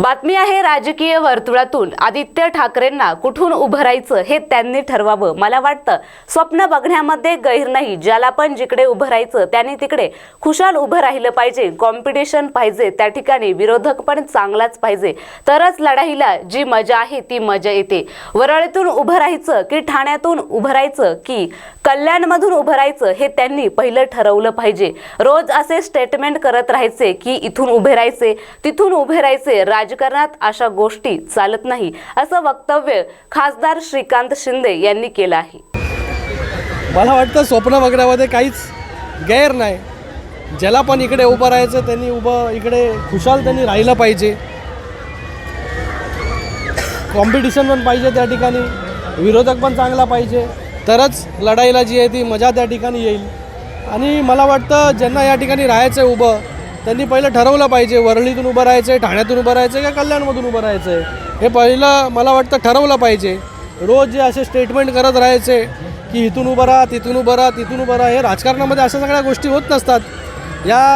बातमी आहे राजकीय वर्तुळातून. आदित्य ठाकरेंना कुठून उभं राहायचं हे त्यांनी ठरवावं. मला वाटतं स्वप्न बघण्यामध्ये गैर नाही. ज्याला पण जिकडे उभं राहायचं त्यांनी तिकडे खुशाल उभं राहिलं पाहिजे. कॉम्पिटिशन पाहिजे त्या ठिकाणी विरोधक पण चांगलाच पाहिजे. तरच लढाईला जी मजा आहे ती मजा येते. वरळीतून उभं राहायचं की ठाण्यातून उभं राहायचं की कल्याणमधून उभं राहायचं हे त्यांनी पहिलं ठरवलं पाहिजे. रोज असे स्टेटमेंट करत राहायचे की इथून उभे राहायचे तिथून उभे राहायचे. राजकारणात अशा गोष्टी चालत नाही असं वक्तव्य खासदार श्रीकांत शिंदे यांनी केलं आहे. मला वाटतं स्वप्न बघण्यामध्ये काहीच गैर नाही. ज्याला पण इकडे उभं राहायचं त्यांनी उभं इकडे खुशाल त्यांनी राहिलं पाहिजे. कॉम्पिटिशन पण पाहिजे त्या ठिकाणी. विरोधक पण चांगला पाहिजे. तरच लढाईला जी आहे ती मजा त्या ठिकाणी येईल. आणि मला वाटतं ज्यांना या ठिकाणी राहायचं आहे उभं त्यांनी पहिलं ठरवलं पाहिजे वरळीतून उभं राहायचं आहे ठाण्यातून उभं राहायचं आहे का कल्याणमधून उभं राहायचं आहे हे पहिलं मला वाटतं ठरवलं पाहिजे. रोज जे असे स्टेटमेंट करत राहायचे की इथून उभं राहा तिथून उभं राहा तिथून उभं राहा हे राजकारणामध्ये अशा सगळ्या गोष्टी होत नसतात. या